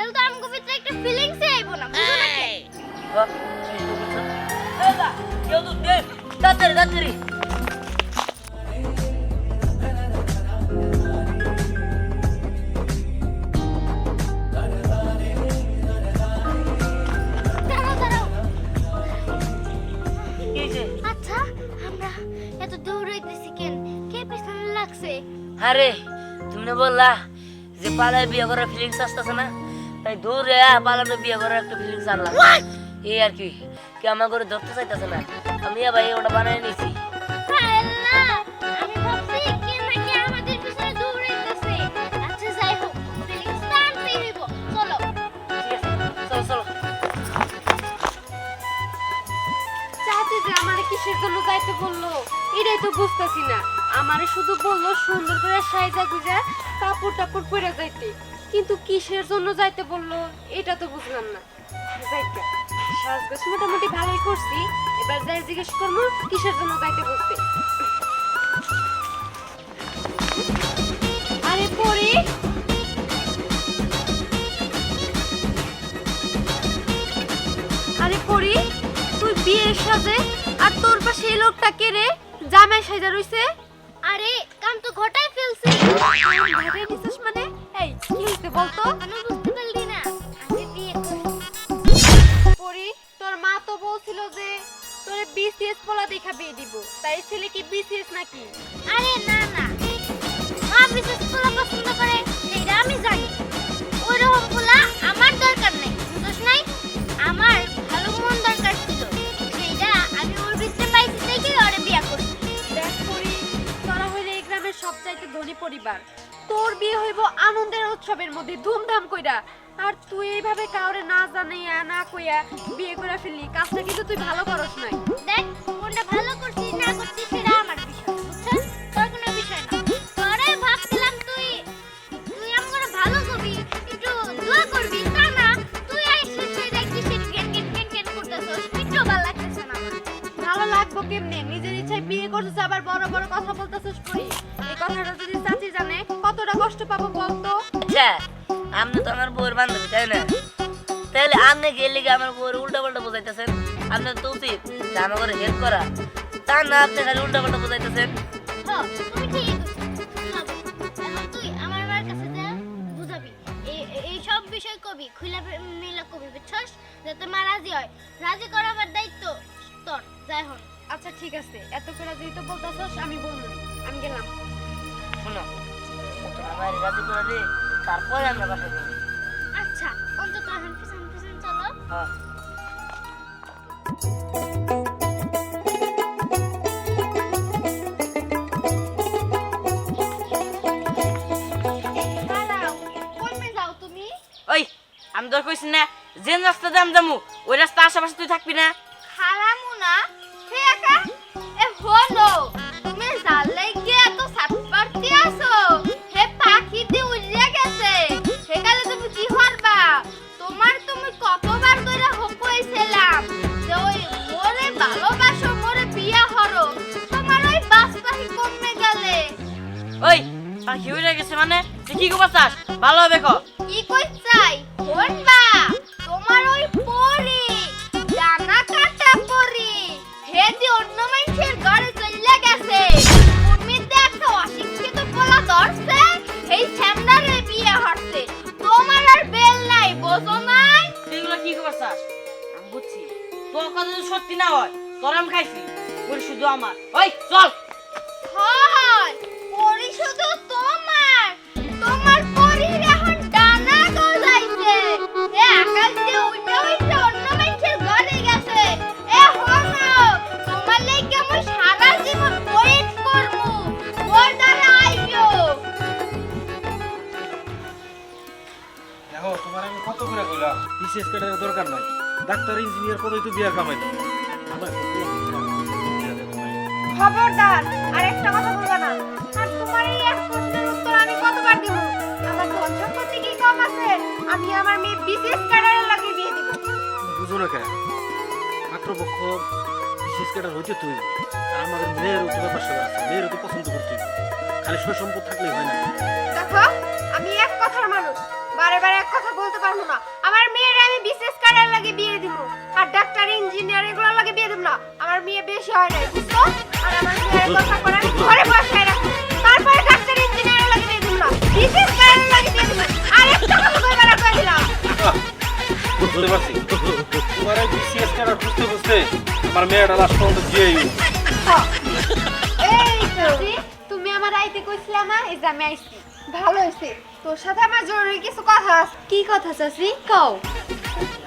তাহলে তো আমগো ভিতরে একটা ফিলিংস আইবো না বুঝো না কেন বাহ, কি বলছো? এই দা, কেউ তো দে, তাড়াতাড়ি, তাড়াতাড়ি। কি? আচ্ছা কে আরে তুমি না বললা যে পালায় বিয়ে করার ফিলিংস আসতেছে না? তাই দূরে পালানো বিয়ে করার একটা ফিলিংস আনলাম। এই আর কি কি আমার করে ধরতে চাইতেছে না। আমি ভাই ওটা পিছনে দৌড়াইতেছে আচ্ছা কিসের জন্য যাইতে বলল এটাই তো বুঝতেছি না। আমারে শুধু বলল সুন্দর করে সাইজা গুজা কাপড় টাপড় পরে যাইতে। কিন্তু কিসের জন্য যাইতে বলল? এটা তো বুঝলাম না। যাইতে। সাজগোজ মোটামুটি ভালোই করছি। এবার যাই জিজ্ঞেস করব কিসের জন্য যাইতে বলতে? আরে পরি! আরে পরি তুই বিয়ের সাজে আর তোর পাশে এই লোকটা কে রে? জামাই সাজা রইছে। আরে কাম তো ঘটাই ফেলছি। মানে? এই কি হইছে বলতো? আমি বুঝতে পারলি না। আমি বিয়ে করছি পরি তোর মা তো বলছিল যে তোরে বিসিএস পোলা দেখা বিয়ে দিব। তাই ছেলে কি বিসিএস নাকি? আরে না না। মা বিশেষ পোলা পছন্দ করে সেটা আমি জানি। ওইরকম পোলা আমার দরকার নেই বুঝছ নাই? আমার ভালো মন দরকার ছিল। সেইটা আমি ওর ভিতরে পাইছি দেখে ওরে বিয়ে করছি দেখ পরি তোরা হইলে এই গ্রামের সবচাইতে ধনী পরিবার। তোর বিয়ে হইব আনন্দের উৎসবের মধ্যে ধুমধাম কইরা। আর তুই এইভাবে কাউরে না জানাইয়া না কইয়া বিয়ে করে ফেললি কাজটা কিন্তু তুই ভালো করস নাই। দেখ কোনটা ভালো করছি না করছি সেটা আমার বিষয় বুঝছিস? তোর কোনো বিষয় না। তোরে ভাবছিলাম তুই তুই আমার ভালো করবি একটু দোয়া করবি তা না তুই আইসিস সেটা কিসের গেন গেন গেন গেন করতেছস। একটু ভালো লাগতেছে না ভালো লাগবো কেমনে? ইচ্ছায় বিয়ে করছিস আবার বড় বড় কথা বলতেছিস কই? এই কথাটা যদি চাচি জানে কতটা কষ্ট পাবো বলতো আচ্ছা আপনি তো আমার বউয়ের বান্ধবী তাই না? তাহলে আপনি গেলে আমার বউয়ের উল্টা পাল্টা বোঝাইতেছেন? আপনার তো উচিত যে আমার করে হেল্প করা। তা না আপনি খালি উল্টা পাল্টা বোঝাইতেছেন যা সব বিষয় কবি খুলে মিলা কবি বুঝছস? যাতে মা রাজি হয়। রাজি করাবার দায়িত্ব তোর যাই হোক। আচ্ছা ঠিক আছে। এত করে যেহেতু বলতেছস আমি বলব। আমি গেলাম। শুনো আমার রাজি করে দে তারপরে আমরা বাসা করব। আচ্ছা অন্তত এখন পিছন পিছন চলো। হ্যাঁ। যাও তুমি। ওই আমি তোর কইছি না যে রাস্তা দাম যামু ওই রাস্তা আশেপাশে তুই থাকবি না। একা এ তুমি জানলে গিয়ে এত সাতপারতি আছো? হে পাখি দিয়ে উড়িয়ে গেছে হে কালে তুমি কি করবা তোমার তুমি কতবার করে হকইছিলাম যে ওই মোরে ভালোবাসো মোরে বিয়া হরো তোমার ওই বাস পাখি কমে গেলে। ওই পাখি উড়ে গেছে মানে? কি করবা চাস ভালো হবে ক। কি কই চাই হনবা তোমার ওই পরি জানা কাটা পরি। হেদি অন্য মানুষের বুঝছি। তোর কথা যদি সত্যি না হয়, তোর আমি খাইছি। বলি শুধু আমার। ওই, চল। হয় শুধু ডাক্তার ইঞ্জিনিয়ার কতই তো বিয়া কামাই। খবরদার আর একটা কথা বলবা না। আর তোমার এই এক প্রশ্নের উত্তর আমি কতবার দিব? আমার ধন সম্পত্তি কি কম আছে? আমি আমার মেয়ে বিশেষ ক্যাডারে লাগিয়ে বিয়ে দিব। বুঝো না কেন মাত্র পক্ষ বিসিএস ক্যাডার হইতে তুই। আর আমাদের মেয়েরও তো ব্যাপার স্যাপার আছে মেয়েরও তো পছন্দ করতে খালি সয় সম্পদ থাকলেই হয় না। দেখো আমি এক কথার মানুষ। বারে বারে এক কথা হয় নাই বুঝছ? আর আমার মেয়ের কথা করে আমি ঘরে বসায় রাখো। তারপরে ডাক্তার ইঞ্জিনিয়ারের লাগে দিব না বিশেষ কার্ডের লাগে বিয়ে দিব আর একটা কথা কইবার কই দিলাম। বুঝতে পারছি। তোমার এই বিসিএস ক্যাডার খুঁজতে খুঁজতে আমার মেয়েটা লাস্ট পর্যন্ত দিয়েই এই তো তুমি আমার আইতে কইছিলা না এই যে আমি আইছি। ভালো হইছে। তোর সাথে আমার জরুরি কিছু কথা আছে। কি কথা চাচি? কও।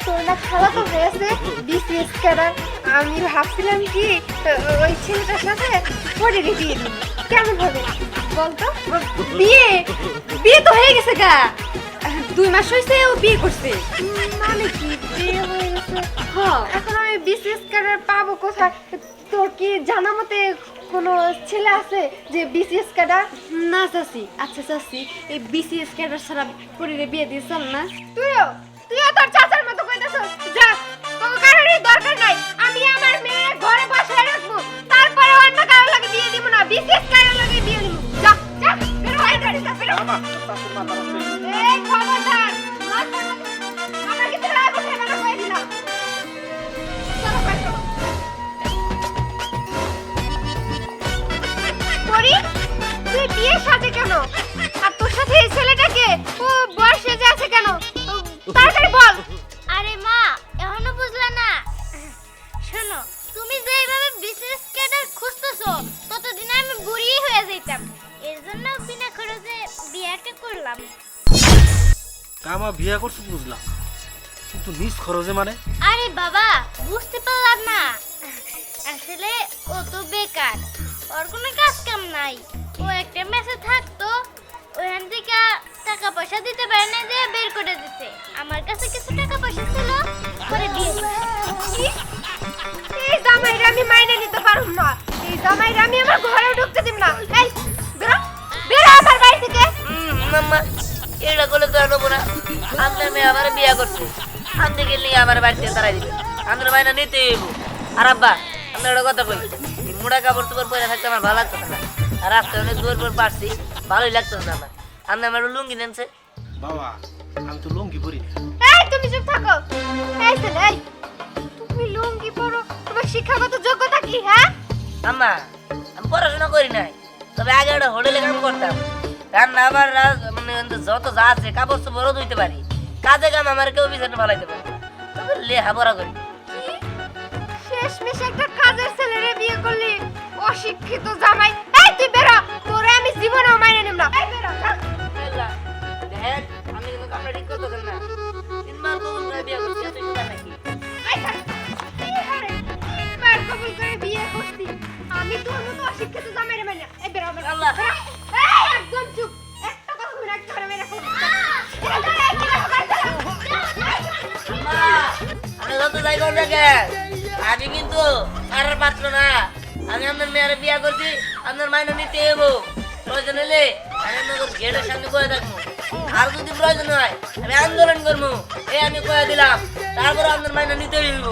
তোর না খাওয়া তো হয়েছে। বিসিএস ক্যাডার আমি ভাবছিলাম কি ওই ছেলেটার সাথে পরে বিয়ে দিই। কেমন হবে? বলতো? বিয়ে বিয়ে তো হয়ে গেছে গা। দুই মাস হয়েছে ও বিয়ে করছে। মানে কি বিয়ে হয়ে গেছে? হ্যাঁ। এখন আমি বিসিএস ক্যাডার পাবো কোথায়? তোর কি জানা মতে কোনো ছেলে আছে যে বিসিএস ক্যাডার না চাচি। আচ্ছা চাচি এই বিসিএস ক্যাডার ছাড়া পরিরে বিয়ে দিয়েছেন না। তুইও? তুইও তোর চাচার মতো কইতেছ যা তোকে কারোরই অন্য কারোর লাগে বিয়ে দিব কামা বিয়া করছ বুঝলাম। কিন্তু নিজ খরচে মানে? আরে বাবা বুঝতে পারলাম না। আসলে ও তো বেকার ওর কোনো কাজ কাম নাই। ও একটা মেসে থাকতো ওখান থেকে টাকা পয়সা দিতে পারে না যে বের করে দিতে। আমার কাছে কিছু টাকা পয়সা ছিল করে দিয়ে এই জামাইরা আমি মাইনে নিতে পারুম না। এই জামাইরা আমি আমার ঘরে ঢুকতে দিব না। এই বেরো বেরো আমার বাড়ি থেকে। মাম্মা এটা করলে তো আর নেব না। আপনার মেয়ে আমার বিয়ে করছে। আমি গেলে আমার বাড়িতে তারাই দিবে। আমরা মাইনা নিতে হইব। আর আব্বা আপনার একটা কথা কই? এই মোড়া কাপড় চোপড় পরে থাকতে আমার ভালো লাগতো না। আর রাস্তায় অনেক দূর পর পারছি ভালোই লাগতো না আমার। আপনি আমার লুঙ্গি নেনছে বাবা আমি তো লঙ্গি পরি না। এই তুমি চুপ থাকো। এই ছেলে এই। তুমি লুঙ্গি পরো তোমার শিক্ষাগত যোগ্যতা কি হ্যাঁ? আম্মা আমি পড়াশোনা করি নাই। তবে আগে একটা হোটেলে কাম করতাম। রান্না আমার রা- মানে যত যা আছে কাপড় চোপড়ও ধুইতে পারি। কাজে কাম আমার কেউ পিছনে পারে না। তবে লেহাপড়া করি। শেষমেশ একটা কাজের ছেলেরে বিয়ে করলি। অশিক্ষিত জামাই। এই তুই বেরো। তোরে আমি জীবনেও মাইনে নিব না। এই বেরো। দেখ, আমি কিন্তু ঠিক করতেছেন না। তিনবার বিয়ে করছি, নাকি? আমি তোর মতো অশিক্ষিত মাইনে এই আল্লাহ। একদম চুপ। একটা কথা বলবি না, একেবারে মেরে ফেলব। বেরো, বেরো, এই, বেরো, বেরো, বেরো। মা, আপনি যত যাই করুন না আমি কিন্তু আরের পাত্র না। আমি আপনার মেয়ের বিয়ে করছি আপনার মাইনে নিতে এবো প্রয়োজন হলে আমি আপনার গেটের সামনে করে থাকব। আর যদি প্রয়োজন হয় আমি আন্দোলন করব। এই আমি কয়ে দিলাম তারপরে আপনার মাইনে নিতে হইব।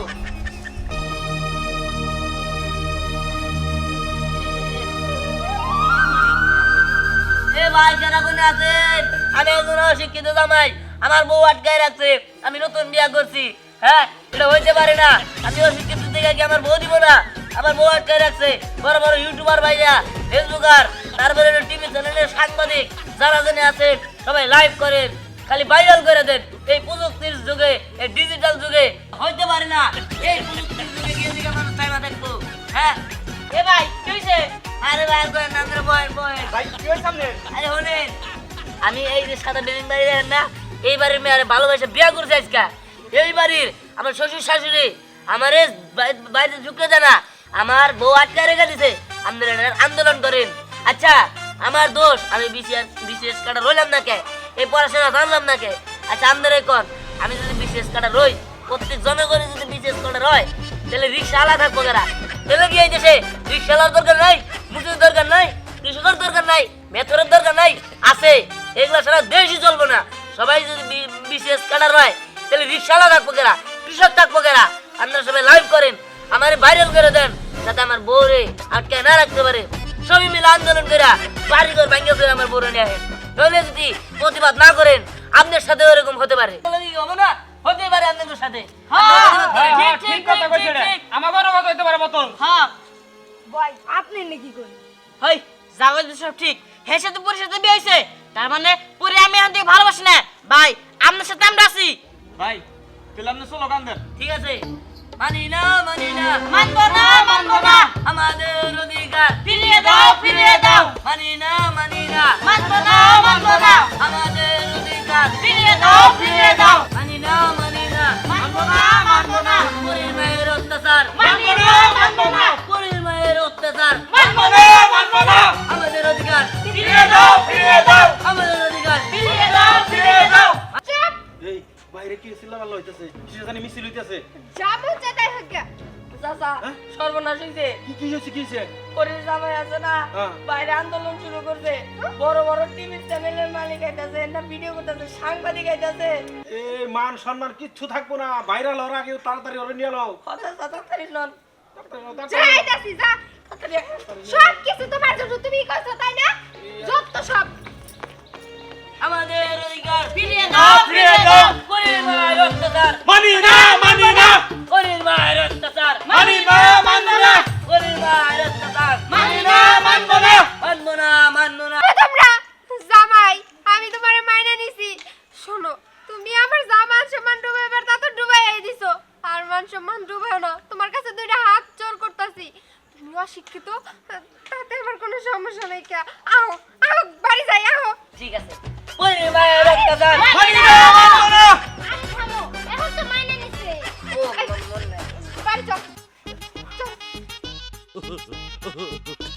ভাই, যারা কোনে আছেন, আমি অশিক্ষিত জামাই, আমার বউ আটকায় রাখছে, আমি নতুন বিয়া করছি হ্যাঁ? এটা হইতে পারে না। আমি অশিক্ষিত দেখে কি আমার বউ দিব আমার বউ আটকায় রাখছে, বড় বড় ইউটিউবার ভাইয়া ফেসবুকার তারপরে টিভি চ্যানেলের সাংবাদিক, যারা জেনে আছেন, সবাই লাইভ করেন, খালি ভাইরাল করে দেন। এই প্রযুক্তির যুগে, এই ডিজিটাল যুগে, হইতে পারে না। এই প্রযুক্তির যুগে গিয়ে দিকে দেখব হ্যাঁ? এ ভাই, কি হইছে? আরে ভাই করেন না বয়েন বয়েন ভাই কি হয়েছে সামনে আরে হলেন আমি এই যে সাদা বিল্ডিং বাড়ি দেখেন না এই বাড়ির মেয়ে ভালোবাসে বিয়া করছে আজকা। এই বাড়ির আমার শ্বশুর শাশুড়ি আমার বাড়িতে ঢুকতে আমার বউ আটকা রেখে দিছে আন্দোলন করেন। আচ্ছা আমার দোষ আমি বিসিএস বিসিএস কাটা রইলাম না কে? এই পড়াশোনা জানলাম না কে? আচ্ছা আপনারা কোন আমি যদি বিসিএস কাটা রই প্রত্যেক জনগণে যদি বিসিএস কাটা রয় তাহলে রিক্সা আলাদা থাকব কারা? তাহলে কি এই দেশে রিক্সালার দরকার নাই? মেথরের দরকার নাই আছে। এগুলা সারা দেশই চলবো না। সবাই যদি বিশেষ কাটার হয় তাহলে রিক্সাওয়ালা থাকব কেরা? কৃষক থাকব কেরা? আপনারা সবাই লাইভ করেন আমার ভাইরাল করে দেন যাতে আমার বউরে আটকে না রাখতে পারে। সবই মিলে আন্দোলন করে বাড়ি ঘর ভাঙ্গে ফেলে আমার বউরে নিয়ে আসেন। নইলে যদি প্রতিবাদ না করেন আপনার সাথে ওরকম হতে পারে। হবে না? হতে পারে আপনাদের সাথে। হ্যাঁ, হ্যাঁ, ঠিক কথা কইছে রে কথা হইতে পারে মতন হ্যাঁ। ভাই আপনি নাকি করেন? হই জাগল সব ঠিক। হে সাথে পরে সাথে বিয়ে হয়েছে। তার মানে পরে আমি এখন থেকে ভালোবাসি না। ভাই আপনার সাথে আমরা আছি। ভাই পেলাম না চলো গান দেন। ঠিক আছে। মানি না মানি না মানবো না মানবো না। আমাদের অধিকার ফিরিয়ে দাও ফিরিয়ে দাও। মানি না মানি না মানবো না মানবো না। আমাদের অধিকার ফিরিয়ে দাও ফিরিয়ে দাও। মানি না মানি না মানবো না মানবো না। পরীর মায়ের অত্যাচার মানবো না মানবো না। পরীর অত্যাচার মানবো না মানবো না। আমাদের অধিকার। ফিরিয়ে দাও ফিরিয়ে দাও। আমাদের অধিকার। ফিরিয়ে দাও ফিরিয়ে দাও। চুপ এই বাইরে কি চিল্লাপাল্লা হইতেছে? কিসে জানি মিছিল হইতেছে? যাব যেটাই হোক গে। চাচা হ্যাঁ? সর্বনাশ হইছে। কি কি হইছে কি হইছে? পরে জামাই আছে না হ্যাঁ। বাইরে আন্দোলন শুরু করছে। বড় বড় টিভি চ্যানেলের মালিক আইতাছে না ভিডিও করতেছে সাংবাদিক আইতাছে। এ মান সম্মান কিচ্ছু থাকব না। ভাইরাল হওয়ার আগে তাড়াতাড়ি ওরে নিয়ে কথা যা। সব কিছু তোমার জন্য তুমি করছ তাই না? যত সব। আমাদের অধিকার ফিরিয়ে দাও ফিরিয়ে দাও। পরীর মায়ের অত্যাচার। মানি না মানি না। পরীর মায়ের অত্যাচার। মানি না মানবো না। পরীর মায়ের অত্যাচার। মানি না মানবো না। মানবো না মানবো না। তোমরা জামাই আমি তোমার মাইনে নিছি। শোনো তুমি আমার জামান সম্মান ডুবাইবার তা তো ডুবাই দিছো। আর মান সম্মান ডুবাই না। তোমার কাছে দুইটা হাত জোর করতেছি। তুমি অশিক্ষিত তাতে আমার কোনো সমস্যা নেই কে? আও আও বাড়ি যাই আও ঠিক আছে। পরীর মায়ের অত্যাচার মানি না মানবো না এখন তো মাইনে নিছে বাড়ি চল। চল।